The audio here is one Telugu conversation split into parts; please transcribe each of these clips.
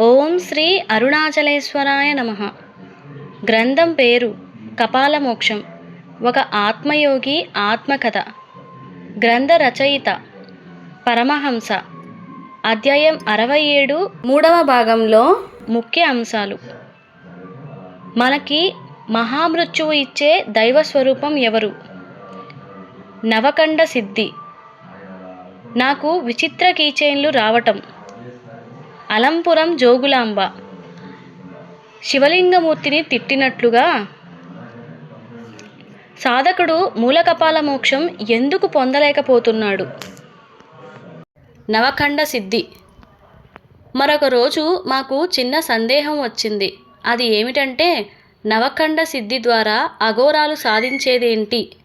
ఓం శ్రీ అరుణాచలేశ్వరాయ నమ. గ్రంథం పేరు కపాలమోక్షం. ఒక ఆత్మయోగి ఆత్మకథ. గ్రంథ రచయిత పరమహంస. అధ్యాయం అరవై ఏడు మూడవ భాగంలో ముఖ్య అంశాలు. మనకి మహామృత్యువు ఇచ్చే దైవ స్వరూపం ఎవరు? నవకండ సిద్ధి. నాకు విచిత్ర కీచైన్లు రావటం. అలంపురం జోగులాంబ. శివలింగమూర్తిని తిట్టినట్లుగా సాధకుడు మూలకపాల మోక్షం ఎందుకు పొందలేకపోతున్నాడు? నవఖండ సిద్ధి. మరొక రోజు మాకు చిన్న సందేహం వచ్చింది. అది ఏమిటంటే నవఖండ సిద్ధి ద్వారా అఘోరాలు సాధించేదేంటి?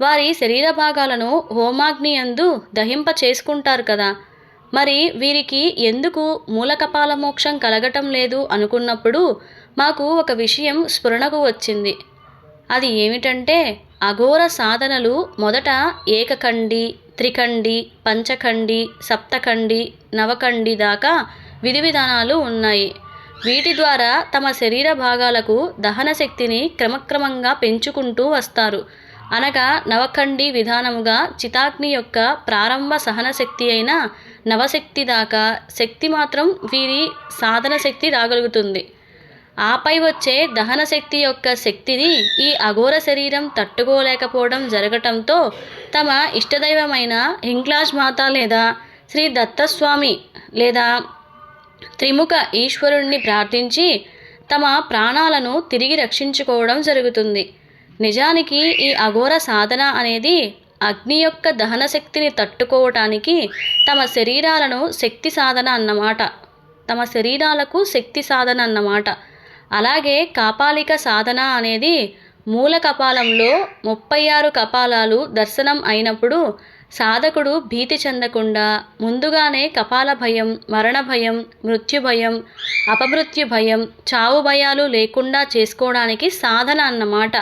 వారి శరీర భాగాలను హోమాగ్నియందు దహింప చేసుకుంటారు కదా మరి వీరికి ఎందుకు మూలకపాల మోక్షం కలగటం లేదు అనుకున్నప్పుడు మాకు ఒక విషయం స్ఫురణకు వచ్చింది. అది ఏమిటంటే అఘోర సాధనలు మొదట ఏకఖండి త్రికండి పంచఖండి సప్తఖండి నవకండి దాకా విధి విధానాలు ఉన్నాయి. వీటి ద్వారా తమ శరీర భాగాలకు దహన శక్తిని క్రమక్రమంగా పెంచుకుంటూ వస్తారు. అనగా నవఖండి విధానముగా చితాగ్ని యొక్క ప్రారంభ సహన శక్తి అయిన నవశక్తి దాకా శక్తి మాత్రం వీరి సాధన శక్తి రాగలుగుతుంది ఆపై వచ్చే దహన శక్తి యొక్క శక్తిని ఈ అఘోర శరీరం తట్టుకోలేకపోవడం జరగటంతో తమ ఇష్టదైవమైన హింగ్లాజ్ మాత లేదా శ్రీ దత్తస్వామి లేదా త్రిముఖ ఈశ్వరుణ్ణి ప్రార్థించి తమ ప్రాణాలను తిరిగి రక్షించుకోవడం జరుగుతుంది. నిజానికి ఈ అఘోర సాధన అనేది అగ్ని యొక్క దహన శక్తిని తట్టుకోవటానికి తమ శరీరాలను శక్తి సాధన అన్నమాట. తమ శరీరాలకు శక్తి సాధన అన్నమాట. అలాగే కాపాలిక సాధన అనేది మూల కపాలంలో ముప్పై ఆరు కపాలాలు దర్శనం అయినప్పుడు సాధకుడు భీతి చెందకుండా ముందుగానే కపాల భయం మరణ భయం మృత్యు భయం అపమృత్యు భయం చావు భయాలు లేకుండా చేసుకోవడానికి సాధన అన్నమాట.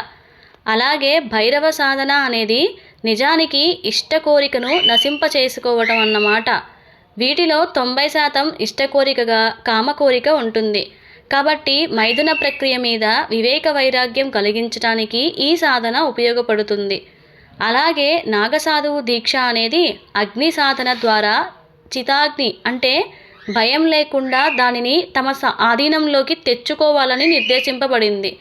అలాగే భైరవ సాధన అనేది నిజానికి ఇష్ట కోరికను నశింప చేసుకోవటం అన్నమాట. వీటిలో తొంభై శాతం ఇష్ట కోరికగా ఉంటుంది. కాబట్టి మైథున ప్రక్రియ మీద వివేక వైరాగ్యం కలిగించడానికి ఈ సాధన ఉపయోగపడుతుంది. అలాగే నాగసాధువు దీక్ష అనేది అగ్ని సాధన ద్వారా చితాగ్ని అంటే భయం లేకుండా దానిని తమ ఆధీనంలోకి తెచ్చుకోవాలని నిర్దేశింపబడింది.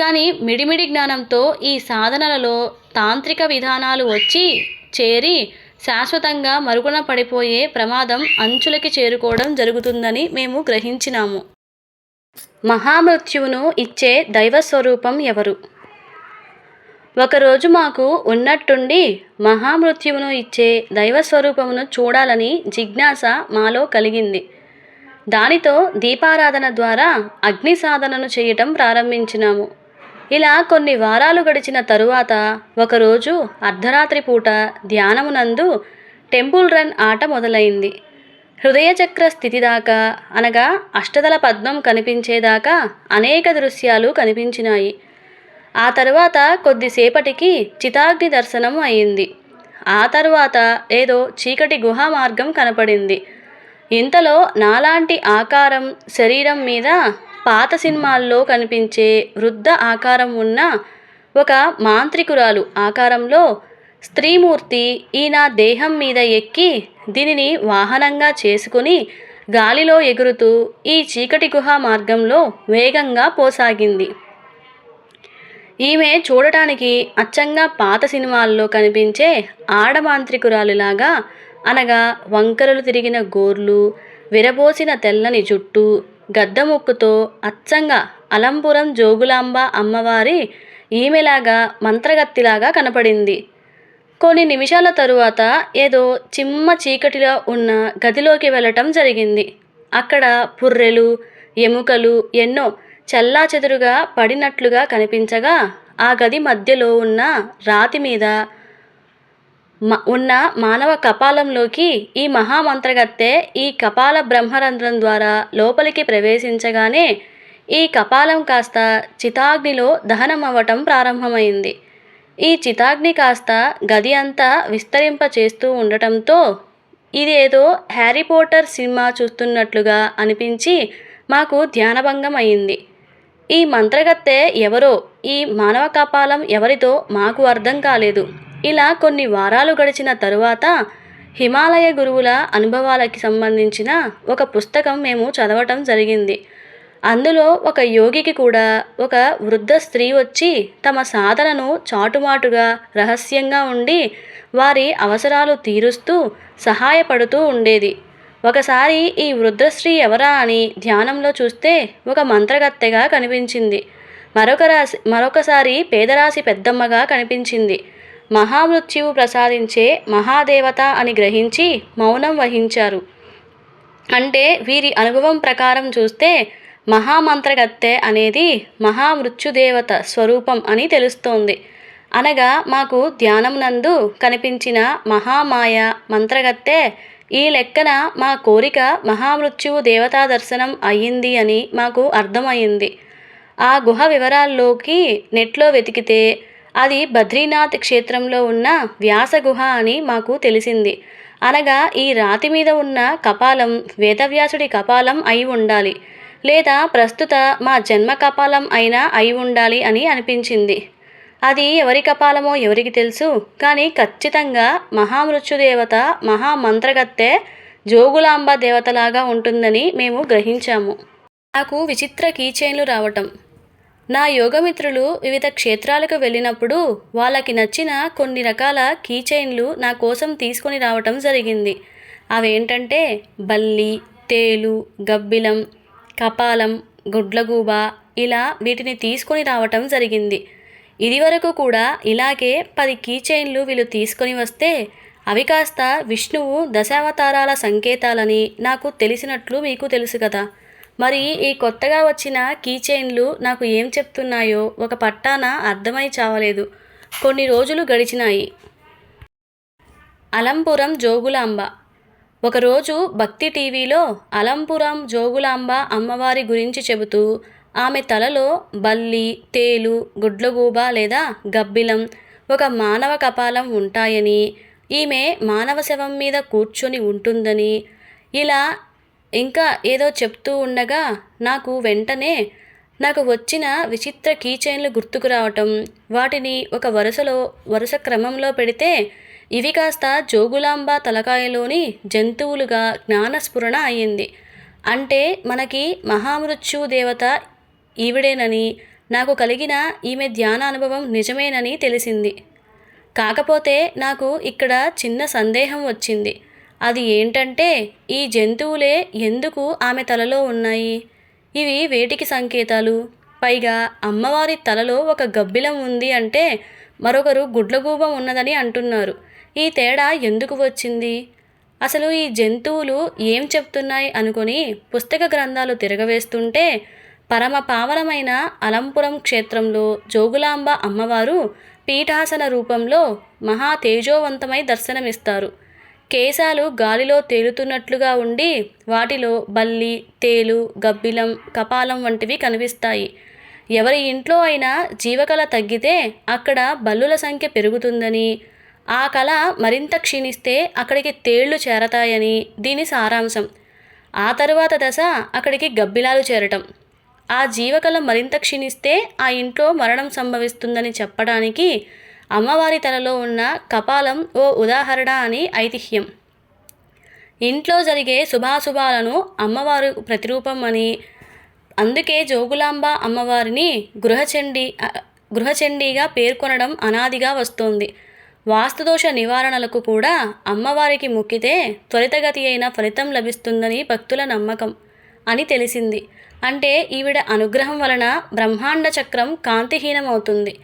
కానీ మిడిమిడి జ్ఞానంతో ఈ సాధనలలో తాంత్రిక విధానాలు వచ్చి చేరి శాశ్వతంగా మరుగున పడిపోయే ప్రమాదం అంచులకి చేరుకోవడం జరుగుతుందని మేము గ్రహించినాము. మహామృత్యువును ఇచ్చే దైవ స్వరూపం ఎవరు? ఒకరోజు మాకు ఉన్నట్టుండి మహామృత్యువును ఇచ్చే దైవ స్వరూపమును చూడాలని జిజ్ఞాస మాలో కలిగింది. దానితో దీపారాధన ద్వారా అగ్ని సాధనను చేయటం ప్రారంభించినాము. ఇలా కొన్ని వారాలు గడిచిన తరువాత ఒకరోజు అర్ధరాత్రి పూట ధ్యానమునందు టెంపుల్ రన్ ఆట మొదలైంది. హృదయచక్ర స్థితి దాకా అనగా అష్టదల పద్మం కనిపించేదాకా అనేక దృశ్యాలు కనిపించినాయి. ఆ తరువాత కొద్దిసేపటికి చితాగ్ని దర్శనం అయింది. ఆ తరువాత ఏదో చీకటి గుహా మార్గం కనపడింది. ఇంతలో నాలాంటి ఆకారం శరీరం మీద పాత సినిమాల్లో కనిపించే వృద్ధ ఆకారం ఉన్న ఒక మాంత్రికురాలు ఆకారంలో స్త్రీమూర్తి ఈయన దేహం మీద ఎక్కి దీనిని వాహనంగా చేసుకుని గాలిలో ఎగురుతూ ఈ చీకటి గుహ మార్గంలో వేగంగా పోసాగింది. ఈమె చూడటానికి అచ్చంగా పాత సినిమాల్లో కనిపించే ఆడమాంత్రికురాలులాగా అనగా వంకరలు తిరిగిన గోర్లు విరబోసిన తెల్లని జుట్టు గద్దముక్కుతో అచ్చంగా అలంపురం జోగులాంబ అమ్మవారి ఈమెలాగా మంత్రగత్తిలాగా కనపడింది. కొన్ని నిమిషాల తరువాత ఏదో చిమ్మ చీకటిలో ఉన్న గదిలోకి వెళ్ళటం జరిగింది. అక్కడ పుర్రెలు ఎముకలు ఎన్నో చెల్లాచెదురుగా పడినట్లుగా కనిపించగా ఆ గది మధ్యలో ఉన్న రాతి మీద ఉన్న మానవ కపాలంలోకి ఈ మహామంత్రగత్తె ఈ కపాల బ్రహ్మరంధ్రం ద్వారా లోపలికి ప్రవేశించగానే ఈ కపాలం కాస్త చితాగ్నిలో దహనం అవ్వటం ప్రారంభమైంది. ఈ చితాగ్ని కాస్త గది అంతా విస్తరింప చేస్తూ ఉండటంతో ఇదేదో హ్యారీ పోటర్ సినిమా చూస్తున్నట్లుగా అనిపించి మాకు ధ్యానభంగం అయింది ఈ మంత్రగత్తె ఎవరో ఈ మానవ కపాలం ఎవరితో మాకు అర్థం కాలేదు. ఇలా కొన్ని వారాలు గడిచిన తరువాత హిమాలయ గురువుల అనుభవాలకి సంబంధించిన ఒక పుస్తకం మేము చదవటం జరిగింది. అందులో ఒక యోగికి కూడా ఒక వృద్ధ స్త్రీ వచ్చి తమ సాధనను చాటుమాటుగా రహస్యంగా ఉండి వారి అవసరాలు తీరుస్తూ సహాయపడుతూ ఉండేది. ఒకసారి ఈ వృద్ధ స్త్రీ ఎవరా అని ధ్యానంలో చూస్తే ఒక మంత్రగత్తెగా కనిపించింది. మరొక రాశి మరొకసారి పేదరాశి పెద్దమ్మగా కనిపించింది. మహామృత్యువు ప్రసాదించే మహాదేవత అని గ్రహించి మౌనం వహించారు. అంటే వీరి అనుభవం ప్రకారం చూస్తే మహామంత్రగత్తె అనేది మహామృత్యుదేవత స్వరూపం అని తెలుస్తోంది. అనగా మాకు ధ్యానం నందు కనిపించిన మహామాయ మంత్రగత్తె ఈ లెక్కన మా కోరిక మహామృత్యువు దేవతా దర్శనం అయ్యింది అని మాకు అర్థమైంది ఆ గుహ వివరాల్లోకి నెట్లో వెతికితే అది బద్రీనాథ్ క్షేత్రంలో ఉన్న వ్యాస గుహ అని మాకు తెలిసింది. అనగా ఈ రాతి మీద ఉన్న కపాలం వేదవ్యాసుడి కపాలం అయి ఉండాలి లేదా ప్రస్తుత మా జన్మ కపాలం అయినా అయి ఉండాలి అని అనిపించింది. అది ఎవరి కపాలమో ఎవరికి తెలుసు కానీ ఖచ్చితంగా మహామృత్యుదేవత మహామంత్రగత్తె జోగులాంబ దేవతలాగా ఉంటుందని మేము గ్రహించాము. నాకు విచిత్ర కీచైన్లు రావటం. నా యోగమిత్రులు వివిధ క్షేత్రాలకు వెళ్ళినప్పుడు వాళ్ళకి నచ్చిన కొన్ని రకాల కీచైన్లు నా కోసం తీసుకొని రావటం జరిగింది. అవేంటంటే బల్లి తేలు గబ్బిలం కపాలం గుడ్లగూబ ఇలా వీటిని తీసుకొని రావటం జరిగింది. ఇదివరకు కూడా ఇలాగే పది కీచైన్లు వీళ్ళు తీసుకొని వస్తే అవి కాస్త విష్ణువు దశావతారాల సంకేతాలని నాకు తెలిసినట్లు మీకు తెలుసు కదా. మరి ఈ కొత్తగా వచ్చిన కీచైన్లు నాకు ఏం చెప్తున్నాయో ఒక పట్టాన అర్థమై చావలేదు. కొన్ని రోజులు గడిచినాయి. అలంపురం జోగులాంబ. ఒకరోజు భక్తి టీవీలో అలంపురం జోగులాంబ అమ్మవారి గురించి చెబుతూ ఆమె తలలో బల్లి తేలు గుడ్లగూబ లేదా గబ్బిలం ఒక మానవ కపాలం ఉంటాయని ఈమె మానవ శవం మీద కూర్చొని ఉంటుందని ఇలా ఇంకా ఏదో చెప్తూ ఉండగా నాకు వెంటనే నాకు వచ్చిన విచిత్ర కీచైన్లు గుర్తుకు రావటం వాటిని ఒక వరుసలో వరుస క్రమంలో పెడితే ఇవి కాస్త జోగులాంబ తలకాయలోని జంతువులుగా జ్ఞానస్ఫురణ అయ్యింది. అంటే మనకి మహామృత్యు దేవత ఈవిడేనని నాకు కలిగిన ఈమె ధ్యాన అనుభవం నిజమేనని తెలిసింది. కాకపోతే నాకు ఇక్కడ చిన్న సందేహం వచ్చింది. అది ఏంటంటే ఈ జంతువులే ఎందుకు ఆమె తలలో ఉన్నాయి? ఇవి వేటికి సంకేతాలు? పైగా అమ్మవారి తలలో ఒక గబ్బిలం ఉంది అంటే మరొకరు గుడ్లగూబం ఉన్నదని అంటున్నారు. ఈ తేడా ఎందుకు వచ్చింది? అసలు ఈ జంతువులు ఏం చెప్తున్నాయి అనుకొని పుస్తక గ్రంథాలు తిరగవేస్తుంటే పరమ పావనమైన అలంపురం క్షేత్రంలో జోగులాంబ అమ్మవారు పీఠాసన రూపంలో మహా తేజోవంతమై దర్శనమిస్తారు. కేశాలు గాలిలో తేలుతున్నట్లుగా ఉండి వాటిలో బల్లి తేలు గబ్బిలం కపాలం వంటివి కనిపిస్తాయి. ఎవరి ఇంట్లో అయినా జీవకళ తగ్గితే అక్కడ బల్లుల సంఖ్య పెరుగుతుందని ఆ కళ మరింత క్షీణిస్తే అక్కడికి తేళ్ళు చేరతాయని దీని సారాంశం. ఆ తరువాత దశ అక్కడికి గబ్బిలాలు చేరటం. ఆ జీవకళ మరింత క్షీణిస్తే ఆ ఇంట్లో మరణం సంభవిస్తుందని చెప్పడానికి అమ్మవారి తలలో ఉన్న కపాలం ఓ ఉదాహరణ అని ఐతిహ్యం. ఇంట్లో జరిగే శుభాశుభాలను అమ్మవారు ప్రతిరూపం అని అందుకే జోగులాంబ అమ్మవారిని గృహచండి గృహచండీగా పేర్కొనడం అనాదిగా వస్తోంది. వాస్తుదోష నివారణలకు కూడా అమ్మవారికి మొక్కితే త్వరితగతి అయిన ఫలితం లభిస్తుందని భక్తుల నమ్మకం అని తెలిసింది. అంటే ఈవిడ అనుగ్రహం వలన బ్రహ్మాండ చక్రం కాంతిహీనమవుతుంది.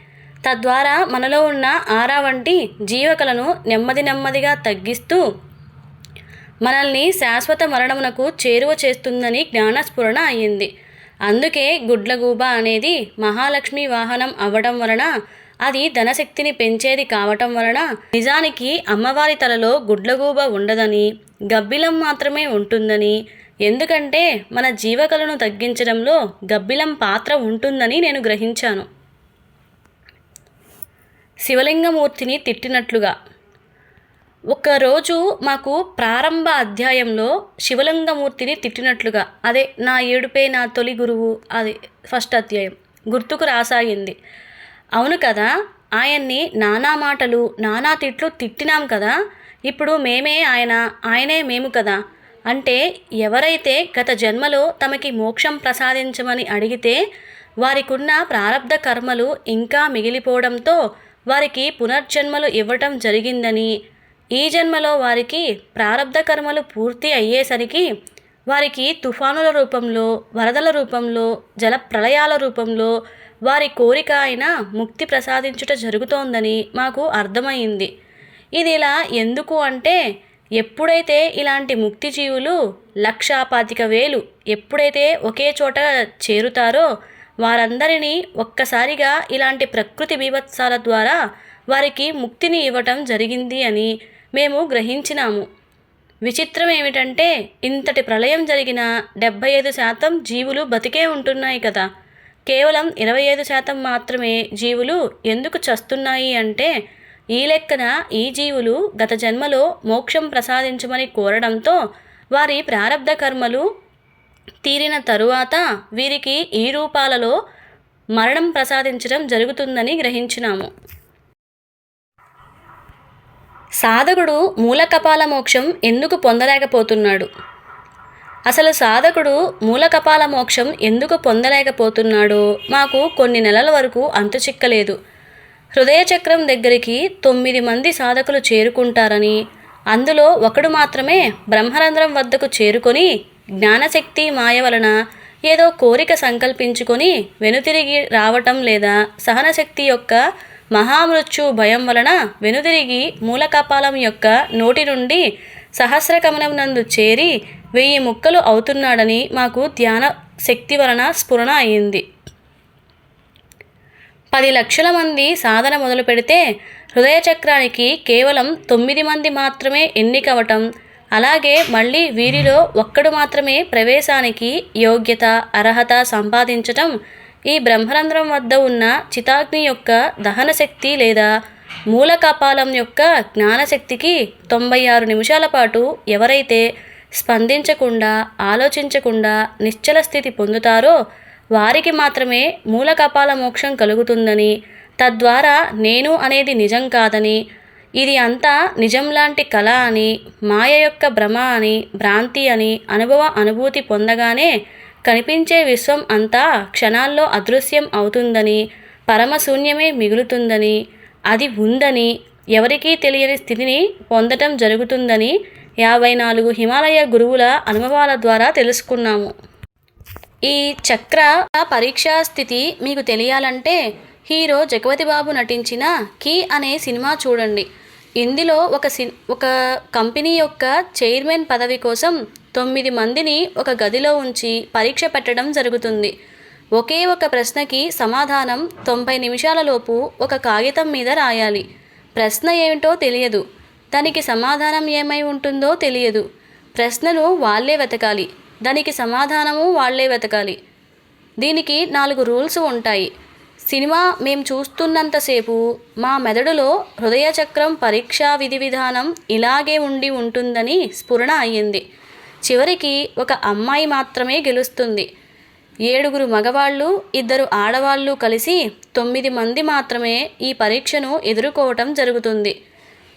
తద్వారా మనలో ఉన్న ఆరా వంటి జీవకలను నెమ్మది నెమ్మదిగా తగ్గిస్తూ మనల్ని శాశ్వత మరణమునకు చేరువ చేస్తుందని జ్ఞానస్ఫురణ అయ్యింది అందుకే గుడ్లగూబ అనేది మహాలక్ష్మి వాహనం అవ్వడం వలన అది ధనశక్తిని పెంచేది కావటం వలన నిజానికి అమ్మవారి తలలో గుడ్లగూబ ఉండదని గబ్బిలం మాత్రమే ఉంటుందని ఎందుకంటే మన జీవకలను తగ్గించడంలో గబ్బిలం పాత్ర ఉంటుందని నేను గ్రహించాను. శివలింగమూర్తిని తిట్టినట్లుగా. ఒకరోజు మాకు ప్రారంభ అధ్యాయంలో శివలింగమూర్తిని తిట్టినట్లుగా. అదే నా ఏడుపే నా తొలి గురువు అది ఫస్ట్ అధ్యాయం. గుర్తుకు రాసాగింది. అవును కదా ఆయన్ని నానా మాటలు నానా తిట్లు తిట్టినాం కదా ఇప్పుడు మేమే ఆయన ఆయనే మేము కదా. అంటే ఎవరైతే గత జన్మలో తమకి మోక్షం ప్రసాదించమని అడిగితే వారికున్న ప్రారంధ కర్మలు ఇంకా మిగిలిపోవడంతో వారికి పునర్జన్మలు ఇవ్వటం జరిగిందని ఈ జన్మలో వారికి ప్రారంధ కర్మలు పూర్తి అయ్యేసరికి వారికి తుఫానుల రూపంలో వరదల రూపంలో జల ప్రళయాల రూపంలో వారి కోరిక అయిన ముక్తి ప్రసాదించుట జరుగుతోందని మాకు అర్థమైంది. ఇది ఇలా ఎందుకు అంటే ఎప్పుడైతే ఇలాంటి ముక్తి జీవులు లక్షా పాతిక వేలు ఎప్పుడైతే ఒకే చోట చేరుతారో వారందరినీ ఒక్కసారిగా ఇలాంటి ప్రకృతి బీభత్సాల ద్వారా వారికి ముక్తిని ఇవ్వటం జరిగింది అని మేము గ్రహించినాము. విచిత్రం ఏమిటంటే ఇంతటి ప్రళయం జరిగిన డెబ్భై ఐదు శాతం జీవులు బతికే ఉంటున్నాయి కదా. కేవలం ఇరవై ఐదు శాతం మాత్రమే జీవులు ఎందుకు చస్తున్నాయి అంటే ఈ లెక్కన ఈ జీవులు గత జన్మలో మోక్షం ప్రసాదించమని కోరడంతో వారి ప్రారంధ కర్మలు తీరిన తరువాత వీరికి ఈ రూపాలలో మరణం ప్రసాదించడం జరుగుతుందని గ్రహించినాము. సాధకుడు మూలకపాల మోక్షం ఎందుకు పొందలేకపోతున్నాడు? అసలు సాధకుడు మూలకపాల మోక్షం ఎందుకు పొందలేకపోతున్నాడో మాకు కొన్ని నెలల వరకు అంతు చిక్కలేదు. హృదయ చక్రం దగ్గరికి తొమ్మిది మంది సాధకులు చేరుకుంటారని అందులో ఒకడు మాత్రమే బ్రహ్మరంధ్రం వద్దకు చేరుకొని జ్ఞానశక్తి మాయ వలన ఏదో కోరిక సంకల్పించుకొని వెనుతిరిగి రావటం లేదా సహనశక్తి యొక్క మహామృత్యు భయం వలన వెనుదిరిగి మూలకపాలం యొక్క నోటి నుండి సహస్రకమనం నందు చేరి వెయ్యి ముక్కలు అవుతున్నాడని మాకు ధ్యాన శక్తి వలన స్ఫురణ అయింది. పది లక్షల మంది సాధన మొదలు పెడితే హృదయ చక్రానికి కేవలం తొమ్మిది మంది మాత్రమే ఎన్నికవటం అలాగే మళ్ళీ వీరిలో ఒక్కడు మాత్రమే ప్రవేశానికి యోగ్యత అర్హత సంపాదించటం ఈ బ్రహ్మరంధ్రం వద్ద ఉన్న చితాగ్ని యొక్క దహన శక్తి లేదా మూల కపాలం యొక్క జ్ఞానశక్తికి తొంభై ఆరు నిమిషాల పాటు ఎవరైతే స్పందించకుండా ఆలోచించకుండా నిశ్చల స్థితి పొందుతారో వారికి మాత్రమే మూల కపాల మోక్షం కలుగుతుందని తద్వారా నేను అనేది నిజం కాదని ఇది అంతా నిజం లాంటి కళ అని మాయ యొక్క భ్రమ అని భ్రాంతి అని అనుభవ అనుభూతి పొందగానే కనిపించే విశ్వం అంతా క్షణాల్లో అదృశ్యం అవుతుందని పరమశూన్యమే మిగులుతుందని అది ఉందని ఎవరికీ తెలియని స్థితిని పొందటం జరుగుతుందని యాభై నాలుగు హిమాలయ గురువుల అనుభవాల ద్వారా తెలుసుకున్నాము. ఈ చక్ర పరీక్షా స్థితి మీకు తెలియాలంటే హీరో జగపతి బాబు నటించిన కీ అనే సినిమా చూడండి. ఇందులో ఒక సి ఒక కంపెనీ యొక్క చైర్మన్ పదవి కోసం తొమ్మిది మందిని ఒక గదిలో ఉంచి పరీక్ష పెట్టడం జరుగుతుంది. ఒకే ఒక ప్రశ్నకి సమాధానం తొంభై నిమిషాలలోపు ఒక కాగితం మీద రాయాలి. ప్రశ్న ఏమిటో తెలియదు. దానికి సమాధానం ఏమై ఉంటుందో తెలియదు. ప్రశ్నను వాళ్ళే వెతకాలి. దానికి సమాధానము వాళ్ళే వెతకాలి. దీనికి నాలుగు రూల్స్ ఉంటాయి. సినిమా మేము చూస్తున్నంతసేపు మా మెదడులో హృదయ చక్రం పరీక్షా విధి విధానం ఇలాగే ఉండి ఉంటుందని స్ఫురణ అయ్యింది. చివరికి ఒక అమ్మాయి మాత్రమే గెలుస్తుంది. ఏడుగురు మగవాళ్ళు ఇద్దరు ఆడవాళ్ళు కలిసి తొమ్మిది మంది మాత్రమే ఈ పరీక్షను ఎదుర్కోవటం జరుగుతుంది.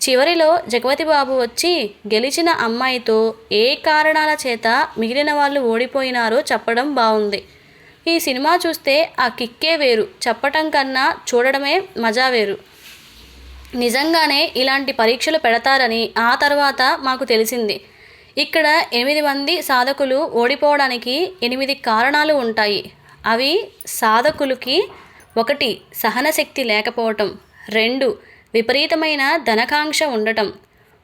చివరిలో జగపతి బాబు వచ్చి గెలిచిన అమ్మాయితో ఏ కారణాల చేత మిగిలిన వాళ్ళు ఓడిపోయినారో చెప్పడం బాగుంది ఈ సినిమా చూస్తే ఆ కిక్కే వేరు. చెప్పటం కన్నా చూడడమే మజా వేరు. నిజంగానే ఇలాంటి పరీక్షలు పెడతారని ఆ తర్వాత మాకు తెలిసింది. ఇక్కడ ఎనిమిది మంది సాధకులు ఓడిపోవడానికి ఎనిమిది కారణాలు ఉంటాయి. అవి సాధకులకి ఒకటి సహనశక్తి లేకపోవటం. రెండు విపరీతమైన ధనకాంక్ష ఉండటం.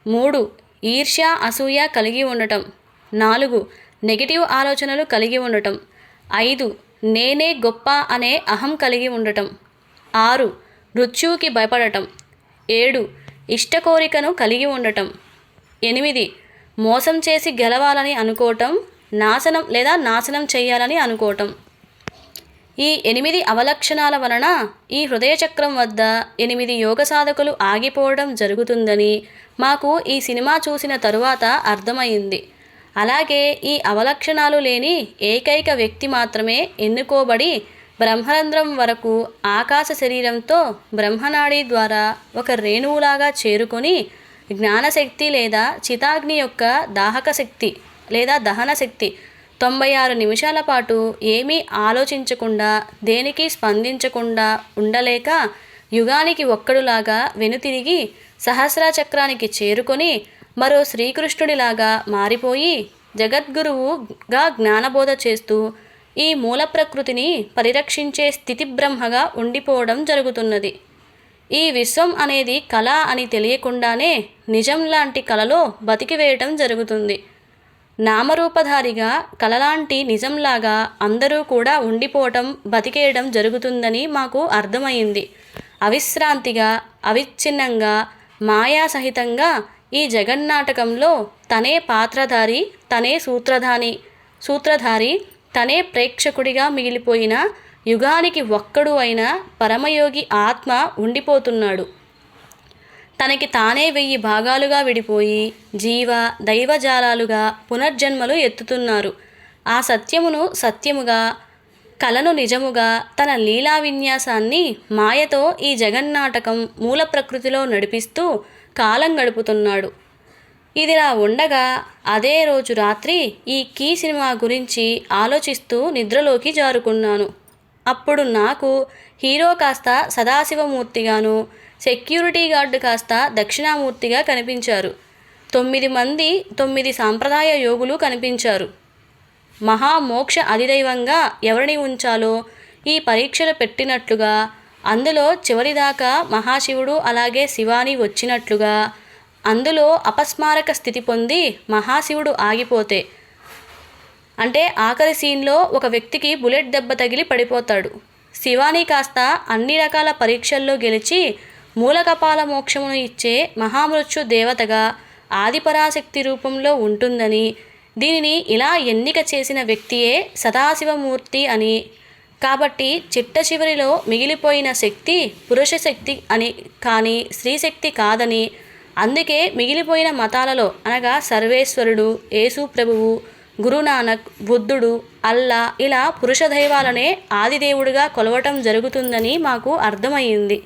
మూడు ఈర్ష్య అసూయ కలిగి ఉండటం. నాలుగు నెగిటివ్ ఆలోచనలు కలిగి ఉండటం. ఐదు నేనే గొప్ప అనే అహం కలిగి ఉండటం. ఆరు మృత్యువుకి భయపడటం. ఏడు ఇష్టకోరికను కలిగి ఉండటం. ఎనిమిది మోసం చేసి గెలవాలని అనుకోవటం నాశనం లేదా నాశనం చేయాలని అనుకోవటం. ఈ ఎనిమిది అవలక్షణాల వలన ఈ హృదయచక్రం వద్ద ఎనిమిది యోగ సాధకులు ఆగిపోవడం జరుగుతుందని మాకు ఈ సినిమా చూసిన తరువాత అర్థమైంది. అలాగే ఈ అవలక్షణాలు లేని ఏకైక వ్యక్తి మాత్రమే ఎన్నుకోబడి బ్రహ్మరంధ్రం వరకు ఆకాశ శరీరంతో బ్రహ్మనాడి ద్వారా ఒక రేణువులాగా చేరుకొని జ్ఞానశక్తి లేదా చితాగ్ని యొక్క దాహక శక్తి లేదా దహన శక్తి తొంభై ఆరు నిమిషాల పాటు ఏమీ ఆలోచించకుండా దేనికి స్పందించకుండా ఉండలేక యుగానికి ఒక్కడులాగా వెనుతిరిగి సహస్ర చక్రానికి చేరుకొని మరో శ్రీకృష్ణుడిలాగా మారిపోయి జగద్గురువుగా జ్ఞానబోధ చేస్తూ ఈ మూల ప్రకృతిని పరిరక్షించే స్థితి బ్రహ్మగా ఉండిపోవడం జరుగుతున్నది. ఈ విశ్వం అనేది కళ అని తెలియకుండానే నిజం లాంటి కళలో బతికివేయటం జరుగుతుంది. నామరూపధారిగా కలలాంటి నిజంలాగా అందరూ కూడా ఉండిపోవటం బతికేయడం జరుగుతుందని మాకు అర్థమైంది. అవిశ్రాంతిగా అవిచ్ఛిన్నంగా మాయా సహితంగా ఈ జగన్నాటకంలో తనే పాత్రధారి తనే సూత్రధాని సూత్రధారి తనే ప్రేక్షకుడిగా మిగిలిపోయిన యుగానికి ఒక్కడు అయిన పరమయోగి ఆత్మ ఉండిపోతున్నాడు. తనకి తానే వెయ్యి భాగాలుగా విడిపోయి జీవ దైవజాలాలుగా పునర్జన్మలు ఎత్తుతున్నారు. ఆ సత్యమును సత్యముగా కలను నిజముగా తన లీలా విన్యాసాన్ని మాయతో ఈ జగన్నాటకం మూల ప్రకృతిలో నడిపిస్తూ కాలం గడుపుతున్నాడు. ఇదిలా ఉండగా అదే రోజు రాత్రి ఈ కీ సినిమా గురించి ఆలోచిస్తూ నిద్రలోకి జారుకున్నాను. అప్పుడు నాకు హీరో కాస్త సదాశివమూర్తిగాను సెక్యూరిటీ గార్డు కాస్త దక్షిణామూర్తిగా కనిపించారు. తొమ్మిది మంది తొమ్మిది సాంప్రదాయ యోగులు కనిపించారు. మహామోక్ష అధిదైవంగా ఎవరిని ఉంచాలో ఈ పరీక్షలు పెట్టినట్లుగా అందులో చివరిదాకా మహాశివుడు అలాగే శివాని వచ్చినట్లుగా. అందులో అపస్మారక స్థితి పొంది మహాశివుడు ఆగిపోతే. అంటే ఆఖరి సీన్లో ఒక వ్యక్తికి బుల్లెట్ దెబ్బ తగిలి పడిపోతాడు. శివాని కాస్త అన్ని రకాల పరీక్షల్లో గెలిచి మూలకపాల మోక్షమును ఇచ్చే మహామృత్యు దేవతగా ఆదిపరాశక్తి రూపంలో ఉంటుందని దీనిని ఇలా ఎన్నిక చేసిన వ్యక్తియే సదాశివమూర్తి అని కాబట్టి చిట్ట చివరిలో మిగిలిపోయిన శక్తి పురుష శక్తి అని కానీ స్త్రీశక్తి కాదని. అందుకే మిగిలిపోయిన మతాలలో అనగా సర్వేశ్వరుడు యేసు ప్రభువు గురునానక్ బుద్ధుడు అల్లా ఇలా పురుష దైవాలనే ఆదిదేవుడిగా కొలవటం జరుగుతుందని మాకు అర్థమయ్యింది.